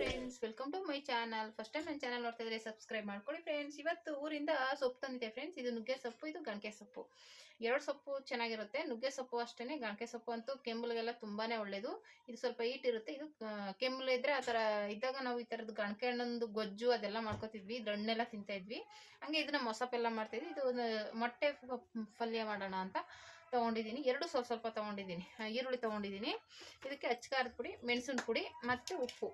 Friends welcome to my channel first time ನನ್ನ channel ನೋಡ್ತಾ ಇದ್ರೆ ಸಬ್ಸ್ಕ್ರೈಬ್ ಮಾಡ್ಕೊಳ್ಳಿ ಫ್ರೆಂಡ್ಸ್ ಇವತ್ತು ಊರಿಂದ ಸೊಪ್ಪು ತಂದಿದೆ ಫ್ರೆಂಡ್ಸ್ ಇದು ನುಗ್ಗೆ ಸೊಪ್ಪು, ಇದು ಗಣಕೆ ಸೊಪ್ಪು. ಎರಡು ಸೊಪ್ಪು ಚೆನ್ನಾಗಿರುತ್ತೆ. ನುಗ್ಗೆ ಸೊಪ್ಪು ಅಷ್ಟೇ ಗಣಕೆ ಸೊಪ್ಪು ಅಂತೂ ಕೆಮ್ಮಲಿಗೆಲ್ಲ ತುಂಬಾ ಒಳ್ಳೇದು. ಇದು ಸ್ವಲ್ಪ ಹೀಟ್ ಇರುತ್ತೆ. ಇದು ಕೆಮ್ಮುಲ್ ಇದ್ರೆ ಆ ಥರ ಇದ್ದಾಗ ನಾವು ಈ ಥರದ್ದು ಗಣಕೆ ಹಣ್ಣೊಂದು ಗೊಜ್ಜು ಅದೆಲ್ಲ ಮಾಡ್ಕೋತಿದ್ವಿ. ಇದು ಹಣ್ಣೆಲ್ಲ ತಿಂತಾ ಹಂಗೆ ಇದನ್ನ ಮೊಸಪೆಲ್ಲ ಮಾಡ್ತಾಯಿದ್ವಿ ಇದು ಮೊಟ್ಟೆ ಪಲ್ಯ ಮಾಡೋಣ ಅಂತ. ತೊಗೊಂಡಿದ್ದೀನಿ. ಎರಡು ಸ್ವಲ್ಪ ಸ್ವಲ್ಪ ತೊಗೊಂಡಿದ್ದೀನಿ. ಈರುಳ್ಳಿ ತೊಗೊಂಡಿದ್ದೀನಿ. ಇದಕ್ಕೆ ಅಚ್ಚಕಾರದ ಪುಡಿ, ಮೆಣಸಿನ ಪುಡಿ ಮತ್ತು ಉಪ್ಪು.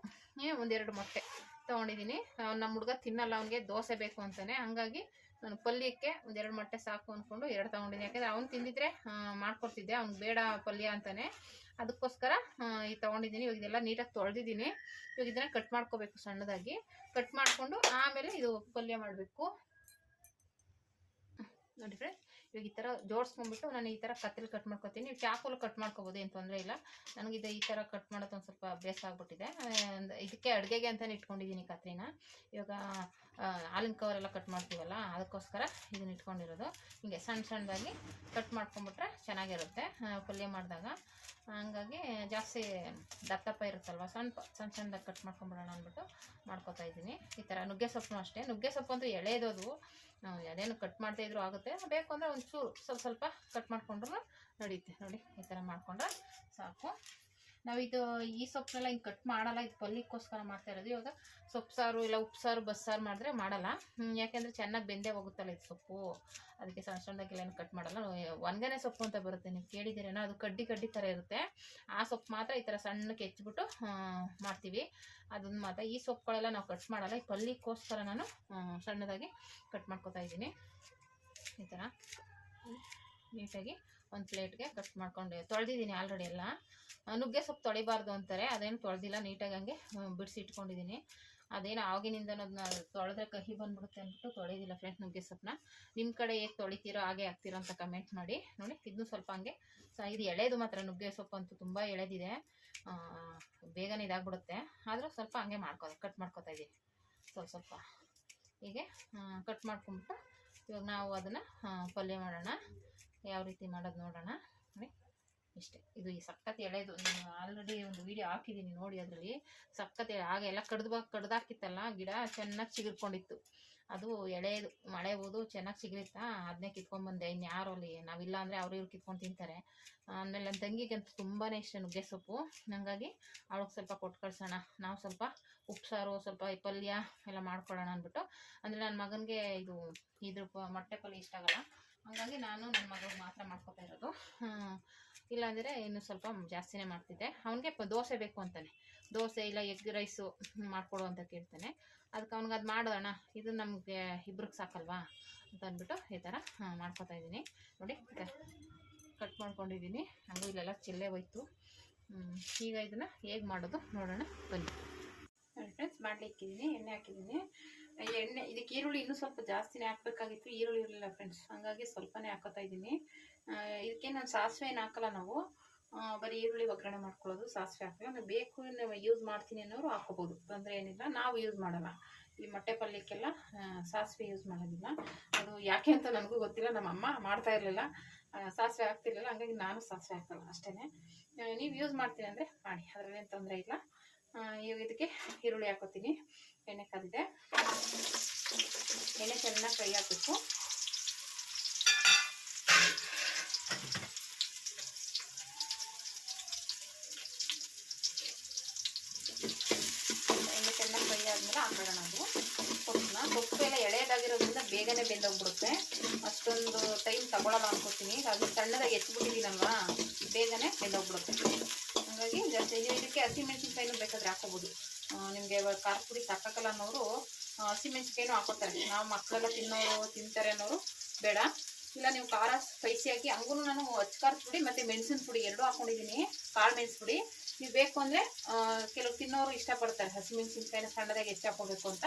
ಒಂದೆರಡು ಮೊಟ್ಟೆ ತೊಗೊಂಡಿದ್ದೀನಿ. ನಮ್ಮ ಹುಡುಗ ತಿನ್ನಲ್ಲ, ಅವನಿಗೆ ದೋಸೆ ಬೇಕು ಅಂತಾನೆ. ಹಂಗಾಗಿ ನಾನು ಪಲ್ಯಕ್ಕೆ ಒಂದೆರಡು ಮೊಟ್ಟೆ ಸಾಕು ಅಂದ್ಕೊಂಡು ಎರಡು ತೊಗೊಂಡಿದ್ದೀನಿ. ಯಾಕಂದರೆ ಅವ್ನು ತಿಂದಿದ್ರೆ ಮಾಡ್ಕೊಡ್ತಿದ್ದೆ. ಅವ್ನಿಗೆ ಬೇಡ ಪಲ್ಯ ಅಂತಾನೆ. ಅದಕ್ಕೋಸ್ಕರ ಈ ತೊಗೊಂಡಿದ್ದೀನಿ. ಇವಾಗ ಇದೆಲ್ಲ ನೀಟಾಗಿ ತೊಳೆದಿದ್ದೀನಿ. ಇವಾಗ ಇದನ್ನ ಕಟ್ ಮಾಡ್ಕೋಬೇಕು ಸಣ್ಣದಾಗಿ. ಕಟ್ ಮಾಡಿಕೊಂಡು ಆಮೇಲೆ ಇದು ಪಲ್ಯ ಮಾಡಬೇಕು. ನೋಡಿ ಫ್ರೆಂಡ್ಸ್ ಇವಾಗ ಈ ಥರ ಜೋಡಿಸ್ಕೊಂಡ್ಬಿಟ್ಟು ನಾನು ಈ ಥರ ಕತ್ತಲು ಕಟ್ ಮಾಡ್ಕೊತೀನಿ. ನೀವು ಚಾಕುಲು ಕಟ್ ಮಾಡ್ಕೋಬೋದು, ಏನು ತೊಂದರೆ ಇಲ್ಲ. ನನಗಿದು ಈ ಥರ ಕಟ್ ಮಾಡೋದು ಒಂದು ಸ್ವಲ್ಪ ಅಭ್ಯಾಸ ಆಗ್ಬಿಟ್ಟಿದೆ. ಇದಕ್ಕೆ ಅಡುಗೆಗೆ ಅಂತಲೇ ಇಟ್ಕೊಂಡಿದ್ದೀನಿ ಕತ್ರಿನ. ಇವಾಗ ಹಾಲಿನ ಎಲ್ಲ ಕಟ್ ಮಾಡ್ತೀವಲ್ಲ, ಅದಕ್ಕೋಸ್ಕರ ಇದನ್ನ ಇಟ್ಕೊಂಡಿರೋದು. ಹೀಗೆ ಸಣ್ಣ ಸಣ್ಣದಾಗಿ ಕಟ್ ಮಾಡ್ಕೊಂಬಿಟ್ರೆ ಚೆನ್ನಾಗಿರುತ್ತೆ ಪಲ್ಯ ಮಾಡಿದಾಗ. ಹಂಗಾಗಿ ಜಾಸ್ತಿ ದಪ್ಪ ಇರುತ್ತಲ್ವ ಸಣ್ಣ ಸಣ್ಣ ಸಣ್ಣದಾಗಿ ಕಟ್ ಮಾಡ್ಕೊಂಬಿಡೋಣ ಅಂದ್ಬಿಟ್ಟು ಮಾಡ್ಕೊತಾ ಇದ್ದೀನಿ. ಈ ಥರ ನುಗ್ಗೆ ಸೊಪ್ಪು ಅಷ್ಟೇ. ನುಗ್ಗೆ ಸೊಪ್ಪು ಅಂತೂ ಎಳೆಯೋದು ಅದೇನು ಕಟ್ ಮಾಡ್ತಾ ಇದ್ರು ಆಗುತ್ತೆ. ಬೇಕು ಅಂದರೆ ಒಂಚೂರು ಸ್ವಲ್ಪ ಸ್ವಲ್ಪ ಕಟ್ ಮಾಡ್ಕೊಂಡ್ರು ನಡೆಯುತ್ತೆ ನೋಡಿ, ಈ ಥರ ಮಾಡ್ಕೊಂಡ್ರೆ ಸಾಕು. ನಾವಿದು ಈ ಸೊಪ್ಪನ್ನೆಲ್ಲ ಹಿಂಗೆ ಕಟ್ ಮಾಡಲ್ಲ, ಇದು ಪಲ್ಯಕ್ಕೋಸ್ಕರ ಮಾಡ್ತಾ ಇರೋದು. ಇವಾಗ ಸೊಪ್ಪು ಸಾರು ಇಲ್ಲ ಉಪ್ಸಾರು ಬಸ್ಸಾರು ಮಾಡಿದ್ರೆ ಮಾಡಲ್ಲ. ಯಾಕೆಂದರೆ ಚೆನ್ನಾಗಿ ಬೆಂದೇ ಹೋಗುತ್ತಲ್ಲ ಇದು ಸೊಪ್ಪು. ಅದಕ್ಕೆ ಸಣ್ಣ ಕಟ್ ಮಾಡಲ್ಲ. ಒಣಗನೆ ಸೊಪ್ಪು ಅಂತ ಬರುತ್ತೆ, ನೀವು ಕೇಳಿದ್ದೀರೇನೋ, ಅದು ಕಡ್ಡಿ ಕಡ್ಡಿ ಥರ ಇರುತ್ತೆ. ಆ ಸೊಪ್ಪು ಮಾತ್ರ ಈ ಥರ ಸಣ್ಣಕ್ಕೆ ಹೆಚ್ಚಿಬಿಟ್ಟು ಮಾಡ್ತೀವಿ. ಅದನ್ನ ಮಾತ್ರ. ಈ ಸೊಪ್ಪುಗಳೆಲ್ಲ ನಾವು ಕಟ್ ಮಾಡಲ್ಲ. ಈ ಪಲ್ಯಕ್ಕೋಸ್ಕರ ನಾನು ಸಣ್ಣದಾಗಿ ಕಟ್ ಮಾಡ್ಕೊತಾ ಇದ್ದೀನಿ. ಈ ಥರ ನೀಟಾಗಿ ಒಂದು ಪ್ಲೇಟ್ಗೆ ಕಟ್ ಮಾಡ್ಕೊಂಡು ತೊಳೆದಿದ್ದೀನಿ ಆಲ್ರೆಡಿ ಎಲ್ಲ. ನುಗ್ಗೆ ಸೊಪ್ಪು ತೊಳಿಬಾರ್ದು ಅಂತಾರೆ, ಅದೇನು ತೊಳೆದಿಲ್ಲ, ನೀಟಾಗಿ ಹಂಗೆ ಬಿಡಿಸಿ ಇಟ್ಕೊಂಡಿದ್ದೀನಿ. ಅದೇನು ಆಗಿನಿಂದ ಅದನ್ನ ತೊಳೆದ್ರೆ ಕಹಿ ಬಂದ್ಬಿಡುತ್ತೆ ಅಂದ್ಬಿಟ್ಟು ತೊಳೆದಿಲ್ಲ ಫ್ರೆಂಡ್ಸ್ ನುಗ್ಗೆ ಸೊಪ್ಪನ್ನ. ನಿಮ್ಮ ಕಡೆ ಹೇಗೆ ತೊಳಿತೀರೋ ಹಾಗೆ ಹಾಕ್ತೀರೋ ಅಂತ ಕಮೆಂಟ್ ಮಾಡಿ. ನೋಡಿ ಇದನ್ನು ಸ್ವಲ್ಪ ಹಂಗೆ ಸೊ ಇದು ಎಳೆದು ಮಾತ್ರ, ನುಗ್ಗೆ ಸೊಪ್ಪು ಅಂತೂ ತುಂಬ ಎಳೆದಿದೆ. ಬೇಗನೆ ಇದಾಗ್ಬಿಡುತ್ತೆ. ಆದರೂ ಸ್ವಲ್ಪ ಹಂಗೆ ಮಾಡ್ಕೊ ಕಟ್ ಮಾಡ್ಕೊತಾ ಇದ್ದೀನಿ. ಸ್ವಲ್ಪ ಸ್ವಲ್ಪ ಹೀಗೆ ಕಟ್ ಮಾಡ್ಕೊಂಬಿಟ್ಟು ಇವಾಗ ನಾವು ಅದನ್ನು ಪಲ್ಯ ಮಾಡೋಣ. ಯಾವ ರೀತಿ ಮಾಡೋದು ನೋಡೋಣ. ನೋಡಿ, ಇಷ್ಟೇ. ಇದು ಈ ಸಖತ್ ಎಳೆದು ನಾನು ಆಲ್ರೆಡಿ ಒಂದು ವಿಡಿಯೋ ಹಾಕಿದ್ದೀನಿ ನೋಡಿ ಅದರಲ್ಲಿ. ಸಖತ್ ಎಳೆ, ಆಗ ಎಲ್ಲ ಕಡ್ದು ಕಡ್ದಾಕಿತ್ತಲ್ಲ ಗಿಡ ಚೆನ್ನಾಗಿ ಚಿಗಿರ್ಕೊಂಡಿತ್ತು. ಅದು ಎಳೆದು, ಮಳೆ ಹೋದು ಚೆನ್ನಾಗಿ ಚಿಗುರಿತ್ತಾ ಅದನ್ನೇ ಕಿತ್ಕೊಂಡ್ಬಂದೆ. ಇನ್ಯಾರು ಅಲ್ಲಿ, ನಾವಿಲ್ಲ ಅಂದರೆ ಅವ್ರು ಇವ್ರು ಕಿತ್ಕೊಂಡು ತಿಂತಾರೆ. ಆಮೇಲೆ ನನ್ನ ತಂಗಿಗಂತೂ ತುಂಬಾ ಇಷ್ಟ ನುಗ್ಗೆ ಸೊಪ್ಪು ಹಂಗಾಗಿ ಅವಳಿಗೆ ಸ್ವಲ್ಪ ಕೊಟ್ಟು ಕಳ್ಸೋಣ. ನಾವು ಸ್ವಲ್ಪ ಉಪ್ಸಾರು ಸ್ವಲ್ಪ ಪಲ್ಯ ಎಲ್ಲ ಮಾಡ್ಕೊಳ್ಳೋಣ ಅಂದ್ಬಿಟ್ಟು. ಅಂದರೆ ನನ್ನ ಮಗನಿಗೆ ಇದು ಇದ್ರ ಮೊಟ್ಟೆ ಪಲ್ಯ ಇಷ್ಟ ಆಗಲ್ಲ. ಹಂಗಾಗಿ ನಾನು ನನ್ನ ಮಗಳಿಗೆ ಮಾತ್ರ ಮಾಡ್ಕೊತಾ ಇರೋದು. ಇಲ್ಲಾಂದರೆ ಇನ್ನು ಸ್ವಲ್ಪ ಜಾಸ್ತಿನೇ ಮಾಡ್ತಿದ್ದೆ. ಅವನಿಗೆ ದೋಸೆ ಬೇಕು ಅಂತಾನೆ. ದೋಸೆ ಇಲ್ಲ ಎಗ್ ರೈಸು ಮಾಡಿಕೊಡು ಅಂತ ಕೇಳ್ತಾನೆ. ಅದಕ್ಕೆ ಅವ್ನಿಗೆ ಅದು ಮಾಡೋಣ. ಇದು ನಮಗೆ ಇಬ್ರಿಗೆ ಸಾಕಲ್ವಾ ಅಂತ ಅಂದ್ಬಿಟ್ಟು ಈ ಥರ ಮಾಡ್ಕೊತಾ ಇದ್ದೀನಿ. ನೋಡಿ ಕಟ್ ಮಾಡ್ಕೊಂಡಿದ್ದೀನಿ. ಹಾಗೂ ಇಲ್ಲೆಲ್ಲ ಚಿಲ್ಲೆ ಹೋಯ್ತು. ಈಗ ಇದನ್ನು ಹೇಗೆ ಮಾಡೋದು ನೋಡೋಣ. ಬನ್ನಿ. ಫ್ರೆಂಡ್ಸ್ ಮಾಡಲಿಕ್ಕಿದ್ದೀನಿ, ಎಣ್ಣೆ ಹಾಕಿದ್ದೀನಿ. ಎಣ್ಣೆ, ಇದಕ್ಕೆ ಈರುಳ್ಳಿ ಇನ್ನೂ ಸ್ವಲ್ಪ ಜಾಸ್ತಿನೇ ಹಾಕಬೇಕಾಗಿತ್ತು. ಈರುಳ್ಳಿ ಇರಲಿಲ್ಲ ಫ್ರೆಂಡ್ಸ್ ಹಾಗಾಗಿ ಸ್ವಲ್ಪನೇ ಹಾಕೋತಾ ಇದ್ದೀನಿ. ಇದಕ್ಕೆ ನಾನು ಸಾಸಿವೆ ಏನು ಹಾಕಲ್ಲ ನಾವು. ಬರೀ ಈರುಳ್ಳಿ ಒಗ್ಗರಣೆ ಮಾಡ್ಕೊಳ್ಳೋದು, ಸಾಸಿವೆ ಹಾಕಲ್ಲ ಅಂದರೆ ಬೇಕು ಯೂಸ್ ಮಾಡ್ತೀನಿ ಅನ್ನೋರು ಹಾಕೋಬೋದು ತೊಂದರೆ ಏನಿಲ್ಲ. ನಾವು ಯೂಸ್ ಮಾಡಲ್ಲ. ಈ ಮೊಟ್ಟೆ ಪಲ್ಯಕ್ಕೆಲ್ಲ ಸಾಸಿವೆ ಯೂಸ್ ಮಾಡೋದಿಲ್ಲ. ಅದು ಯಾಕೆ ಅಂತ ನನಗೂ ಗೊತ್ತಿಲ್ಲ. ನಮ್ಮ ಅಮ್ಮ ಮಾಡ್ತಾ ಇರಲಿಲ್ಲ. ಸಾಸಿವೆ ಹಾಕ್ತಿರ್ಲಿಲ್ಲ. ಹಂಗಾಗಿ ನಾನು ಸಾಸಿವೆ ಹಾಕಲ್ಲ ಅಷ್ಟೇ ನೀವು ಯೂಸ್ ಮಾಡ್ತೀನಿ ಅಂದರೆ ಮಾಡಿ. ಅದರಲ್ಲೇನು ತೊಂದರೆ ಇಲ್ಲ. ಇವಾಗ ಇದಕ್ಕೆ ಈರುಳ್ಳಿ ಹಾಕೋತೀನಿ. ಎಣ್ಣೆ ಕಾದಿದೆ ಎಣ್ಣೆ ಚೆನ್ನಾಗಿ ಫ್ರೈ ಹಾಕಬೇಕು ಎಣ್ಣೆ ಚೆನ್ನಾಗಿ ಫ್ರೈ ಆದಮೇಲೆ ಹಾಕೋಣ ನಾವು. ಸೊಪ್ಪನ್ನ ಸೊಪ್ಪು ಎಲ್ಲ ಎಳೆಯದಾಗಿರೋದ್ರಿಂದ ಬೇಗನೆ ಬೆಂದೋಗ್ಬಿಡುತ್ತೆ. ಅಷ್ಟೊಂದು ಟೈಮ್ ತಗೊಳ್ಳೋಣ ಅನ್ಕೋತೀನಿ. ಅದು ಸಣ್ಣದಾಗಿ ಎತ್ಬಿಟ್ಟಿದ್ದೀನಲ್ವಾ? ಬೇಗನೆ ಬೆಂದೋಗ್ಬಿಡುತ್ತೆ. ಹಾಗಾಗಿ ಜಾಸ್ತಿ ಇದಕ್ಕೆ ಹಸಿಮೆಣಸಿನ್ಕಾಯಿನೂ ಬೇಕಾದ್ರೆ ಹಾಕೋಬೋದು ನಿಮಗೆ ಖಾರ ಪುಡಿ ಸಾಕಾಗಲ್ಲ ಅನ್ನೋರು ಹಸಿಮೆಣಸಿನ್ಕಾಯಿನೂ ಹಾಕೋತಾರೆ ನಾವು ಮಕ್ಕಳೆಲ್ಲ ತಿನ್ನೋರು, ತಿಂತಾರೆ ಅನ್ನೋರು ಬೇಡ. ಇಲ್ಲ, ನೀವು ಖಾರ ಸ್ಪೈಸಿಯಾಗಿ ಹಂಗೂ ನಾನು ಅಚ್ಕಾರದ ಪುಡಿ ಮತ್ತು ಮೆಣಸಿನ ಪುಡಿ ಎರಡೂ ಹಾಕೊಂಡಿದ್ದೀನಿ ಕಾಳು ಮೆಣಸು ಪುಡಿ. ನೀವು ಬೇಕು ಅಂದರೆ ಕೆಲವು ತಿನ್ನೋರು ಇಷ್ಟಪಡ್ತಾರೆ. ಹಸಿಮೆಣಸಿನ್ಕಾಯಿನ ಸಣ್ಣದಾಗಿ ಹೆಚ್ಚು ಹಾಕೋಬೇಕು ಅಂತ.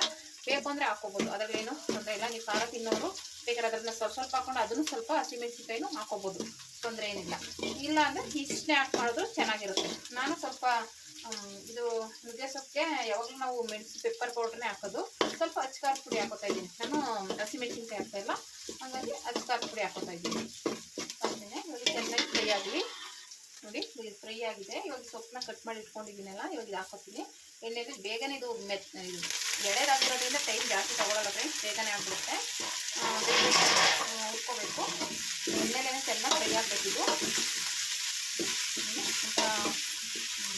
ಬೇಕು ಅಂದರೆ ಹಾಕೋಬೋದು ಅದರಲ್ಲೇನು ತೊಂದರೆ ಇಲ್ಲ. ನೀವು ಖಾರ ತಿನ್ನೋರು ಬೇಕಾದ್ರೆ ಅದನ್ನ ಸ್ವಲ್ಪ ಸ್ವಲ್ಪ ಹಾಕೊಂಡು ಅದನ್ನು ಸ್ವಲ್ಪ ಹಸಿಮೆಣಸಿನ್ಕಾಯಿನೂ ಹಾಕೋಬೋದು ತೊಂದರೆ ಏನಿಲ್ಲ ಇಲ್ಲ ಅಂದ್ರೆ ಇಷ್ಟೇ ಹಾಕಿ ಮಾಡಿದ್ರು ಚೆನ್ನಾಗಿರುತ್ತೆ. ನಾನು ಸ್ವಲ್ಪ ಇದು ನುಗ್ಗೆ ಸೊಪ್ಪಿಗೆ ಯಾವಾಗಲೂ ನಾವು ಮೆಣಸು ಪೆಪ್ಪರ್ ಪೌಡ್ರನ್ನೇ ಹಾಕೋದು. ಸ್ವಲ್ಪ ಅಚ್ಕಾರ ಪುಡಿ ಹಾಕೋತಾ ಇದ್ದೀನಿ. ನಾನು ಹಸಿಮೆಣಸಿನ್ಕಾಯಿ ಹಾಕ್ತಾ ಇಲ್ಲ. ಹಾಗಾಗಿ ಅಚ್ಕಾರ ಪುಡಿ ಹಾಕೋತಾ ಇದ್ದೀನಿ. ಅಷ್ಟೇ ಇವಾಗ ಚೆನ್ನಾಗಿ ಫ್ರೈ ಆಗಲಿ ಇದು ಫ್ರೈ ಆಗಿದೆ. ಇವಾಗ ಸೊಪ್ಪನ್ನ ಕಟ್ ಮಾಡಿ ಇಟ್ಕೊಂಡಿದ್ದೀನಲ್ಲ, ಇವಾಗ ಇದು ಹಾಕೋತೀನಿ. ಎಣ್ಣೆಗೆ ಬೇಗನೆ ಇದು ಮೆತ್, ಇದು ಎಳೆದಾಗಿರೋದ್ರಿಂದ ಟೈಮ್ ಜಾಸ್ತಿ ತಗೊಳ್ಳಲ್ಲ ಫ್ರೆಂಡ್ಸ್ ಬೇಗನೆ ಆಗಿಬಿಡುತ್ತೆ. ಬೇಗ ಎಣ್ಣೆಲೇನೆ ಚೆನ್ನಾಗಿ ಫ್ರೈ ಆಗಬೇಕಿದು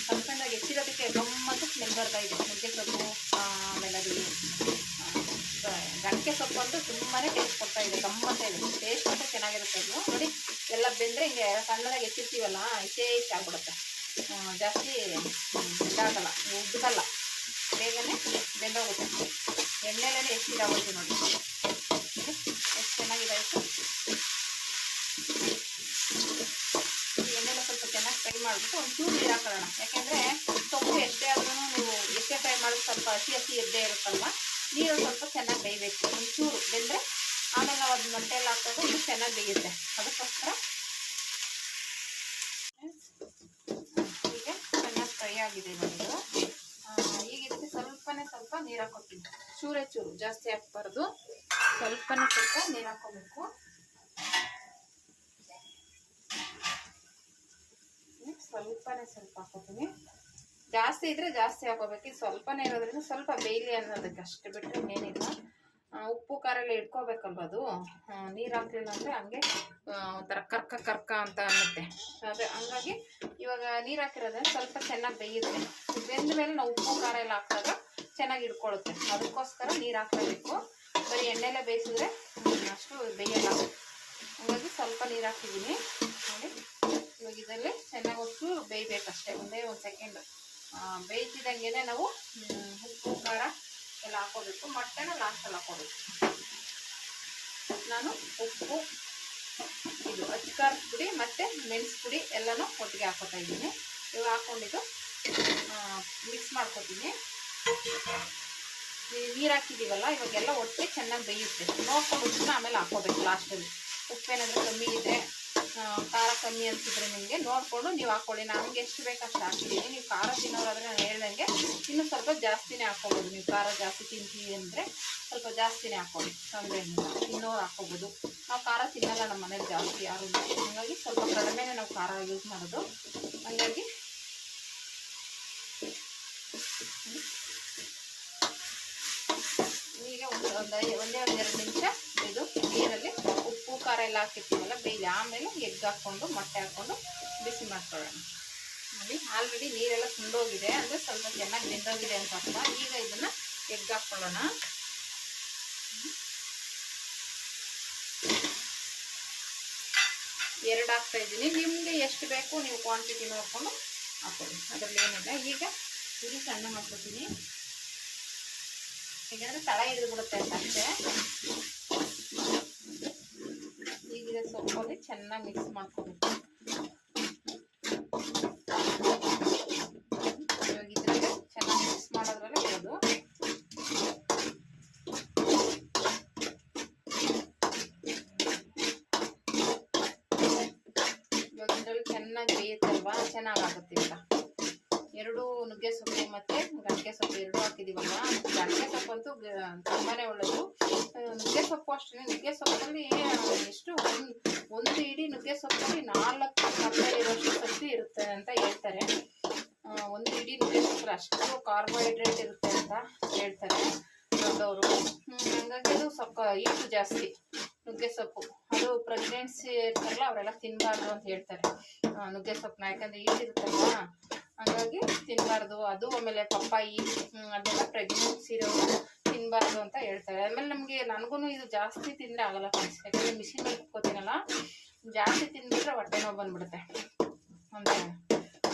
ಸಣ್ಣ ಸಣ್ಣದಾಗಿ ಹೆಚ್ಚಿರೋದಕ್ಕೆ ಗಮ್ಮತ್ತು ಸ್ಮೆಲ್ ಬರ್ತಾ ಇದೆ. ನುಗ್ಗೆ ಸೊಪ್ಪು, ಆಮೇಲೆ ಅದು ಗಣಕೆ ಸೊಪ್ಪು ಅಂತೂ ತುಂಬಾ ಟೇಸ್ಟ್ ಕೊಡ್ತಾ ಇದೆ, ಗಮ್ಮತ್ತ ಇದೆ. ಟೇಸ್ಟ್ ಅಂತೂ ಚೆನ್ನಾಗಿರುತ್ತೆ ಅದು ನೋಡಿ, ಎಲ್ಲ ಬೆಂದರೆ ಹಿಂಗೆ ಸಣ್ಣದಾಗಿ ಎತ್ತಿರ್ತೀವಲ್ಲ ಇಷ್ಟೇ ಇಷ್ಟ ಆಗ್ಬಿಡುತ್ತೆ. ಜಾಸ್ತಿ ಇದಾಗಲ್ಲ ಉದ್ದಲ್ಲ ಬೇಗನೆ ಬೆಂದೋಗುತ್ತೆ ಎಣ್ಣೆಲೇ ಎಷ್ಟು ಇದಾಗುತ್ತೆ ನೋಡಿ ಎಷ್ಟು ಚೆನ್ನಾಗಿದಾಯಿತು ಎಣ್ಣೆಲ್ಲ ಸ್ವಲ್ಪ ಚೆನ್ನಾಗಿ ಫ್ರೈ ಮಾಡಿಬಿಟ್ಟು ಒಂದು ಚೂರು ನೀರು ಹಾಕೊಳ್ಳೋಣ ಯಾಕೆಂದರೆ ಸೊಪ್ಪು ಎಷ್ಟೇ ಆದ್ರೂ ನೀವು ಎಷ್ಟೇ ಫ್ರೈ ಮಾಡಿದ್ರೆ ಸ್ವಲ್ಪ ಹಸಿ ಹಸಿ ಎದ್ದೇ ಇರುತ್ತಲ್ವ? ನೀರು ಸ್ವಲ್ಪ ಚೆನ್ನಾಗಿ ಬೇಯಬೇಕು. ಒಂದು ಚೂರು ಬೆಂದರೆ ಆಮೇಲೆ ನಾವು ಅದು ಮೊಟ್ಟೆಲ್ಲ ಹಾಕಿದ್ರೆ ಇದು ಚೆನ್ನಾಗಿ ಬೇಯುತ್ತೆ. ಅದಕ್ಕೋಸ್ಕರ ಈಗ ಚೆನ್ನಾಗಿ ಫ್ರೈ ಆಗಿದೆ ನಮ್ಮದು ಈಗ ಸ್ವಲ್ಪನೇ ಸ್ವಲ್ಪ ನೀರು ಹಾಕೋತೀನಿ ಚೂರೇ ಚೂರು ಜಾಸ್ತಿ ಹಾಕ್ಬಾರ್ದು ಸ್ವಲ್ಪನೇ ಸ್ವಲ್ಪ ನೀರು ಹಾಕೋಬೇಕು ಸ್ವಲ್ಪನೇ ಸ್ವಲ್ಪ ಹಾಕೋತೀನಿ. ಜಾಸ್ತಿ ಇದ್ರೆ ಜಾಸ್ತಿ ಹಾಕೋಬೇಕು. ಸ್ವಲ್ಪನೇ ಇರೋದ್ರಿಂದ ಸ್ವಲ್ಪ ಬೇಯಲಿ ಅನ್ನೋದಕ್ಕೆ ಅಷ್ಟು ಬಿಟ್ಟರೆ ಇನ್ನೇನಿಲ್ಲ. ಉಪ್ಪು, ಖಾರ ಎಲ್ಲ ಇಟ್ಕೋಬೇಕಲ್ವ ಅದು? ನೀರು ಹಾಕಲಿಲ್ಲ ಅಂದರೆ ಹಂಗೆ ಒಂಥರ ಕರ್ಕ ಕರ್ಕ ಅಂತ ಅನ್ನುತ್ತೆ. ಅದೇ, ಹಂಗಾಗಿ ಇವಾಗ ನೀರು ಹಾಕಿರೋದ್ರಿಂದ ಸ್ವಲ್ಪ ಚೆನ್ನಾಗಿ ಬೇಯುತ್ತೆ ಬೆಂದ ಮೇಲೆ ನಾವು ಉಪ್ಪು, ಖಾರ ಎಲ್ಲ ಹಾಕಿದಾಗ ಚೆನ್ನಾಗಿ ಇಟ್ಕೊಳ್ಳುತ್ತೆ ಅದಕ್ಕೋಸ್ಕರ ನೀರು ಹಾಕಬೇಕು ಬರೀ ಎಣ್ಣೆಲೇ ಬೇಯಿಸಿದ್ರೆ ಅಷ್ಟು ಬೇಯಲ್ಲ. ಹಂಗಾಗಿ ಸ್ವಲ್ಪ ನೀರು ಹಾಕಿದ್ದೀನಿ. ನೋಡಿ. ಇದರಲ್ಲಿ ಚೆನ್ನಾಗಿ ಹೊತ್ತು ಬೇಯಬೇಕಷ್ಟೇ, ಒಂದೇ ಒಂದು ಸೆಕೆಂಡ್ ಬೇಯ್ತಿದ್ದಂಗೆ ನಾವು ಉಪ್ಪು, ಖಾರ ಎಲ್ಲ ಹಾಕೋಬೇಕು ಮೊಟ್ಟೆನ ಲಾಸ್ಟಲ್ಲಿ ಹಾಕೋಬೇಕು ನಾನು ಉಪ್ಪು, ಇದು ಅಚ್ಕಾರ ಪುಡಿ ಮತ್ತು ಮೆಣಸು ಪುಡಿ ಎಲ್ಲನೂ ಒಟ್ಟಿಗೆ ಹಾಕೋತಾ ಇದ್ದೀನಿ. ಇವಾಗ ಹಾಕ್ಕೊಂಡಿದ್ದು ಮಿಕ್ಸ್ ಮಾಡ್ಕೊತೀನಿ. ನೀರು ಹಾಕಿದ್ದೀವಲ್ಲ ಇವಾಗೆಲ್ಲ ಒಟ್ಟಿಗೆ ಚೆನ್ನಾಗಿ ಬೇಯುತ್ತೆ. ನೋಡ್ಕೊಂಡು ಆಮೇಲೆ ಹಾಕೋಬೇಕು ಲಾಸ್ಟಲ್ಲಿ ಉಪ್ಪೇನಾದರೂ ಕಮ್ಮಿ ಇದೆ ಖಾರ ಕಮ್ಮಿ ಅನ್ಸಿದ್ರೆ ನಿಮಗೆ ನೋಡಿಕೊಂಡು ನೀವು ಹಾಕ್ಕೊಳ್ಳಿ ನಮಗೆ ಎಷ್ಟು ಬೇಕು ಅಷ್ಟು ಹಾಕಿದ್ದೀನಿ ನೀವು ಖಾರ ತಿನ್ನೋರಾದರೆ ನಾನು ಹೇಳ್ದಂಗೆ ಇನ್ನು ಸ್ವಲ್ಪ ಜಾಸ್ತಿನೇ ಹಾಕ್ಕೊಬೋದು. ನೀವು ಖಾರ ಜಾಸ್ತಿ ತಿಂತೀವಿ ಅಂದರೆ ಸ್ವಲ್ಪ ಜಾಸ್ತಿನೇ ಹಾಕ್ಕೊಳ್ಳಿ ತೊಂದರೆ ತಿನ್ನೋರು ಹಾಕ್ಕೊಬೋದು. ನಾವು ಖಾರ ತಿನ್ನಲ್ಲ, ನಮ್ಮ ಮನೇಲಿ ಜಾಸ್ತಿ ಯಾರು ಹಾಗಾಗಿ ಸ್ವಲ್ಪ ಕಡಿಮೆನೇ ನಾವು ಖಾರ ಯೂಸ್ ಮಾಡೋದು. ಹಾಗಾಗಿ ಈಗ ಒಂದು ಒಂದು ಐ, ಒಂದೇ ಒಂದು ಎರಡು ನಿಮಿಷ ಇದು ನೀರಲ್ಲಿ ಉಪ್ಪು ಖಾರ ಎಲ್ಲ ಹಾಕಿರ್ತೀವಲ್ಲ, ಬೇಯ್ಲಿ. ಆಮೇಲೆ ಎಗ್ ಹಾಕ್ಕೊಂಡು, ಮೊಟ್ಟೆ ಹಾಕ್ಕೊಂಡು ಬಿಸಿ ಮಾಡ್ಕೊಳ್ಳೋಣ. ನೋಡಿ, ಆಲ್ರೆಡಿ ನೀರೆಲ್ಲ ತುಂಡೋಗಿದೆ. ಅಂದರೆ ಸ್ವಲ್ಪ ಚೆನ್ನಾಗಿ ಬೆಂದೋಗಿದೆ ಅಂತ ಅರ್ಥ. ಈಗ ಇದನ್ನು ಎಗ್ ಹಾಕ್ಕೊಳ್ಳೋಣ. ಎರಡು ಹಾಕ್ತಾ ಇದ್ದೀನಿ. ನಿಮಗೆ ಎಷ್ಟು ಬೇಕು ನೀವು ಕ್ವಾಂಟಿಟಿ ನೋಡಿಕೊಂಡು ಹಾಕೊಳ್ಳಿ. ಅದರಲ್ಲಿ ಏನಿಲ್ಲ. ಈಗ ಉರಿ ಸಣ್ಣ ಮಾಡ್ಕೊತೀನಿ. ಯಾಕಂದ್ರೆ ತಳ ಹಿಡಿದು ಬಿಡುತ್ತೆ ಅಂತ ಅಷ್ಟೇ. ಇದು ಸೊಪ್ಪಲ್ಲಿ ಚೆನ್ನಾಗಿ ಮಿಕ್ಸ್ ಮಾಡ್ಕೋಬೇಕು. ಇವಾಗ ಇದ್ರಲ್ಲಿ ಚೆನ್ನಾಗಿ ಮಿಕ್ಸ್ ಮಾಡೋದ್ರಲ್ಲೇ ಇರೋದು ಇವಾಗ ಇದ್ರಲ್ಲಿ ಚೆನ್ನಾಗಿ ಬೇಯುತ್ತಲ್ವಾ ಚೆನ್ನಾಗಾಗುತ್ತೆ ಎರಡು ನುಗ್ಗೆ ಸೊಪ್ಪು ಮತ್ತೆ ಗಂಟೆ ಸೊಪ್ಪು ಎರಡು ಹಾಕಿದೀವಲ್ಲ, ಗಂಟೆ ಸೊಪ್ಪು ಅಂತೂ ತುಂಬಾ ಒಳ್ಳೆದು. ನುಗ್ಗೆ ಸೊಪ್ಪು ಅಷ್ಟೇ, ನುಗ್ಗೆ ಸೊಪ್ಪಲ್ಲಿ ಎಷ್ಟು ಒಂದು ಒಂದು ಇಡೀ ನುಗ್ಗೆ ಸೊಪ್ಪಲ್ಲಿ ನಾಲ್ಕು ಇರೋಷ್ಟು ಸೊಪ್ಪು ಇರುತ್ತೆ ಅಂತ ಹೇಳ್ತಾರೆ. ಒಂದು ಇಡೀ ನುಗ್ಗೆ ಸೊಪ್ಪಲ್ಲಿ ಅಷ್ಟು ಕಾರ್ಬೋಹೈಡ್ರೇಟ್ ಇರುತ್ತೆ ಅಂತ ಹೇಳ್ತಾರೆ ದೊಡ್ಡವರು. ಹಂಗಾಗಿ ಅದು ಸ್ವಲ್ಪ ಈಟು ಜಾಸ್ತಿ ನುಗ್ಗೆ ಸೊಪ್ಪು. ಅದು ಪ್ರೆಗ್ನೆನ್ಸಿ ಇರ್ತಾರಲ್ಲ, ಅವರೆಲ್ಲ ತಿನ್ನಬಾರ್ದು ಅಂತ ಹೇಳ್ತಾರೆ. ನುಗ್ಗೆ ಸೊಪ್ಪನ್ನ, ಯಾಕಂದ್ರೆ ಈಟ್ ಇರುತ್ತಲ್ವಾ? ಹಂಗಾಗಿ ತಿನ್ನಬಾರ್ದು ಅದು ಆಮೇಲೆ ಪಪ್ಪಾಯಿ ಅದೆಲ್ಲ ಪ್ರೆಗ್ನೆನ್ಸಿ ಇರೋದು ತಿನ್ನಬಾರ್ದು ಅಂತ ಹೇಳ್ತಾರೆ. ಆಮೇಲೆ ನಮಗೆ ನನಗೂ ಇದು ಜಾಸ್ತಿ ತಿಂದರೆ ಆಗಲ್ಲ ಫ್ರೆಂಡ್ಸ್ ಯಾಕಂದರೆ ಮಿಷಿನ್ ಮೇಲೆ ಕುತ್ಕೋತೀನಲ್ಲ, ಜಾಸ್ತಿ ತಿಂದ್ಬಿಟ್ರೆ ಹೊಟ್ಟೆ ನೋವು ಬಂದ್ಬಿಡುತ್ತೆ. ಅಂತ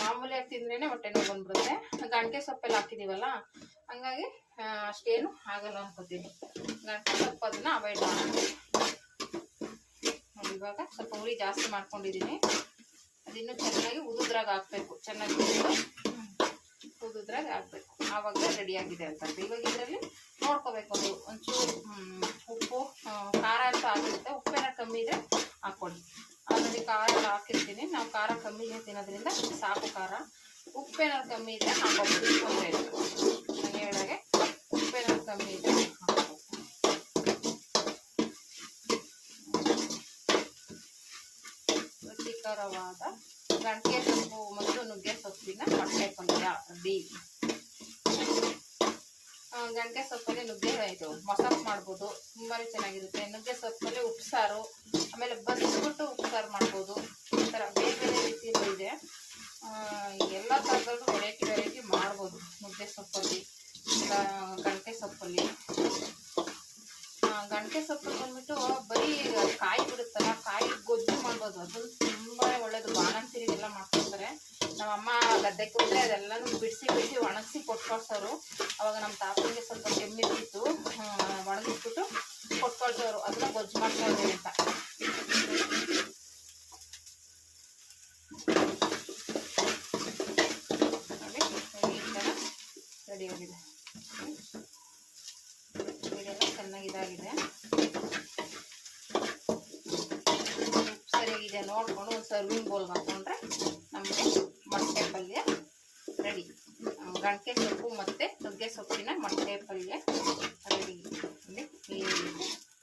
ಮಾಮೂಲಿಯಾಗಿ ತಿಂದ್ರೇ ಹೊಟ್ಟೆ ನೋವು ಬಂದ್ಬಿಡುತ್ತೆ. ಗಂಟೆ ಸೊಪ್ಪೆಲ್ಲ ಹಾಕಿದ್ದೀವಲ್ಲ ಹಂಗಾಗಿ ಅಷ್ಟೇನು ಆಗಲ್ಲ ಅನ್ಕೋತೀನಿ. ಗಂಟೆ ಸೊಪ್ಪು ಅದನ್ನು ಅವಾಯ್ಡ್ ಮಾಡಿ ಇವಾಗ ಸ್ವಲ್ಪ ಹುಳಿ ಜಾಸ್ತಿ ಮಾಡ್ಕೊಂಡಿದ್ದೀನಿ. ಅದಿನ್ನೂ ಚೆನ್ನಾಗಿ ಉದುದ್ರಾಗ ಹಾಕ್ಬೇಕು. ಚೆನ್ನಾಗಿ ಉದುದ್ರಾಗ ಹಾಕ್ಬೇಕು. ಆವಾಗ ರೆಡಿ ಆಗಿದೆ ಅಂತ ಇವಾಗ ಇದರಲ್ಲಿ ನೋಡ್ಕೋಬೇಕು ಅದು. ಒಂಚೂರು ಉಪ್ಪು ಖಾರ ಅಂತ ಆಗಿರುತ್ತೆ ಉಪ್ಪೇನ ಕಮ್ಮಿ ಇದೆ ಹಾಕ್ಕೊಳ್ಳಿ. ಆಲ್ರೆಡಿ ಖಾರ ಹಾಕಿರ್ತೀನಿ. ನಾವು ಖಾರ ಕಮ್ಮಿನೇ ತಿನ್ನೋದ್ರಿಂದ ಸಾಕು ಖಾರ. ಉಪ್ಪೇನಾದ್ರು ಕಮ್ಮಿ ಇದೆ ಹಾಕೋಬೋದು ಹೇಳಿದಾಗೆ ಉಪ್ಪೇನಾದ್ರು ಕಮ್ಮಿ ಇದೆ ಹಾಕ್ಬೋದು ರುಚಿಕರವಾದ ಗಂಟೆ ಸೊಪ್ಪು ಮೊಟ್ಟೆ ಪಲ್ಯ ರೆಡಿ ಗಂಟೆ ಸೊಪ್ಪಲ್ಲಿ ನುಗ್ಗೆ ಇದು ಮಸಾಪ್ ಮಾಡ್ಬೋದು ತುಂಬಾ ಚೆನ್ನಾಗಿರುತ್ತೆ. ನುಗ್ಗೆ ಸೊಪ್ಪಲ್ಲಿ ಉಪ್ಸಾರು, ಆಮೇಲೆ ಬಸ್ಬಿಟ್ಟು ಉಪ್ಸಾರು ಮಾಡ್ಬೋದು. ಈ ಥರ ಬೇರೆ ಬೇರೆ ರೀತಿಯಲ್ಲೂ ಇದೆ. ಎಲ್ಲ ಥರದಲ್ಲೂ ವೆರೈಟಿ ವೆರೈಟಿ ಮಾಡ್ಬೋದು ನುಗ್ಗೆ ಸೊಪ್ಪಲ್ಲಿ ಗಂಟೆ ಸೊಪ್ಪಲ್ಲಿ. ಗಂಟೆ ಸೊಪ್ಪಲ್ಲಿ ಬಂದ್ಬಿಟ್ಟು ಬರೀ ಕಾಯಿ ಬಿಡುತ್ತಲ್ಲ, ಕಾಯಿ ಗೊಜ್ಜು ಮಾಡ್ಬೋದು. ಅದು ಗದ್ದೆಗೆ ಹೋದ್ರೆ ಅದೆಲ್ಲನೂ ಬಿಡಿಸಿ ಬಿಡಿಸಿ ಒಣಗಿಸಿ ಕೊಟ್ಕೊಳ್ಸೋರು. ಅವಾಗ ನಮ್ಮ ತಾತನಿಗೆ ಸ್ವಲ್ಪ ಕೆಮ್ಮಿರ್ತಿತ್ತು ಒಣಗಿಸ್ಬಿಟ್ಟು ಕೊಟ್ಕೊಳ್ಸೋರು. ಅದನ್ನ ಗೊಜ್ಜು ಅಂತ. ನೋಡಿ ಈ ಥರ ರೆಡಿ ಆಗಿದೆ. ಇದೆಲ್ಲ ಚೆನ್ನಾಗಿ ಇದಾಗಿದೆ. ಸರಿಯಾಗಿದೆ. ನೋಡಿಕೊಂಡು ಒಂದು ಸರ್ವಿಂಗ್ ಬೌಲ್ ಹಾಕೊಂಡ್ರೆ ನಮಗೆ ಮೊಟ್ಟೆ ಪಲ್ಯ. ರೆಡಿ. ಗಂಟೆ ಸೊಪ್ಪು ಮತ್ತು ನುಗ್ಗೆ ಸೊಪ್ಪಿನ ಮೊಟ್ಟೆ ಪಲ್ಯ. ರೆಡಿ. ಈ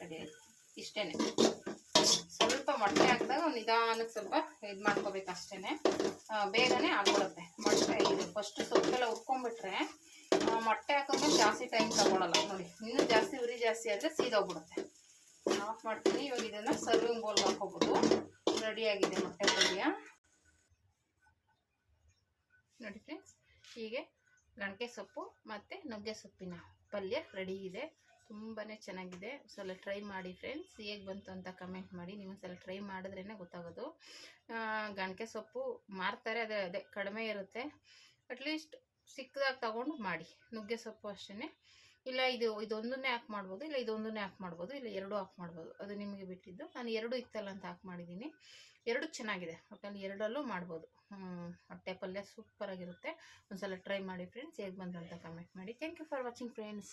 ರೆಡಿ ಇಷ್ಟೇ ಸ್ವಲ್ಪ ಮೊಟ್ಟೆ ಹಾಕಿದಾಗ ನಿಧಾನಕ್ಕೆ ಸ್ವಲ್ಪ ಇದು ಮಾಡ್ಕೋಬೇಕು ಅಷ್ಟೇ ಬೇಗನೆ ಆಗ್ಬಿಡುತ್ತೆ. ಮೊಟ್ಟೆ ಇದು ಫಸ್ಟ್ ಸೊಪ್ಪೆಲ್ಲ ಉರ್ಕೊಂಡ್ಬಿಟ್ರೆ ಆ, ಮೊಟ್ಟೆ ಹಾಕೋದು ಜಾಸ್ತಿ ಟೈಮ್ ತಗೊಳಲ್ಲ. ನೋಡಿ ಇನ್ನೂ ಜಾಸ್ತಿ ಉರಿ ಜಾಸ್ತಿ ಆದರೆ ಸೀದೋಗ್ಬಿಡುತ್ತೆ. ಆಫ್ ಮಾಡ್ತೀನಿ. ಇವಾಗ ಇದನ್ನು ಸರ್ವಿಂಗ್ ಬೌಲ್ಗೆ ಹಾಕೋಬೋದು. ರೆಡಿಯಾಗಿದೆ ಮೊಟ್ಟೆ ಪಲ್ಯ. ನೋಡಿ ಫ್ರೆಂಡ್ಸ್ ಹೀಗೆ ಗಣಕೆ ಸೊಪ್ಪು ಮತ್ತು ನುಗ್ಗೆ ಸೊಪ್ಪಿನ ಪಲ್ಯ ರೆಡಿ ಇದೆ. ತುಂಬಾ ಚೆನ್ನಾಗಿದೆ. ಸಲ ಟ್ರೈ ಮಾಡಿ ಫ್ರೆಂಡ್ಸ್ ಹೇಗೆ ಬಂತು ಅಂತ ಕಮೆಂಟ್ ಮಾಡಿ. ನೀವು ಸಲ ಟ್ರೈ ಮಾಡಿದ್ರೇ ಗೊತ್ತಾಗೋದು. ಗಣಕೆ ಸೊಪ್ಪು ಮಾರ್ತಾರೆ, ಅದೇ ಅದೇ ಕಡಿಮೆ ಇರುತ್ತೆ. ಅಟ್ಲೀಸ್ಟ್ ಸಿಕ್ಕದಾಗ ತಗೊಂಡು ಮಾಡಿ. ನುಗ್ಗೆ ಸೊಪ್ಪು ಅಷ್ಟೇ ಇಲ್ಲ, ಇದು, ಇದೊಂದನ್ನೇ ಹಾಕಿ ಮಾಡ್ಬೋದು, ಇಲ್ಲ, ಇದೊಂದನ್ನೇ ಹಾಕಿ ಮಾಡ್ಬೋದು, ಇಲ್ಲ, ಎರಡೂ ಹಾಕಿ ಮಾಡ್ಬೋದು. ಅದು ನಿಮಗೆ ಬಿಟ್ಟಿದ್ದು. ನಾನು ಎರಡು ಇತ್ತಲ್ಲ ಅಂತ ಹಾಕಿ ಮಾಡಿದ್ದೀನಿ. ಎರಡು ಚೆನ್ನಾಗಿದೆ. ಒಟ್ಟಲ್ಲಿ ಎರಡಲ್ಲೂ ಮಾಡ್ಬೋದು. ಹೊಟ್ಟೆ ಪಲ್ಯ ಸೂಪರಾಗಿರುತ್ತೆ. ಒಂದ್ಸಲ ಟ್ರೈ ಮಾಡಿ, ಫ್ರೆಂಡ್ಸ್. ಹೇಗೆ ಬಂದಂತ ಕಮೆಂಟ್ ಮಾಡಿ. Thank you for watching friends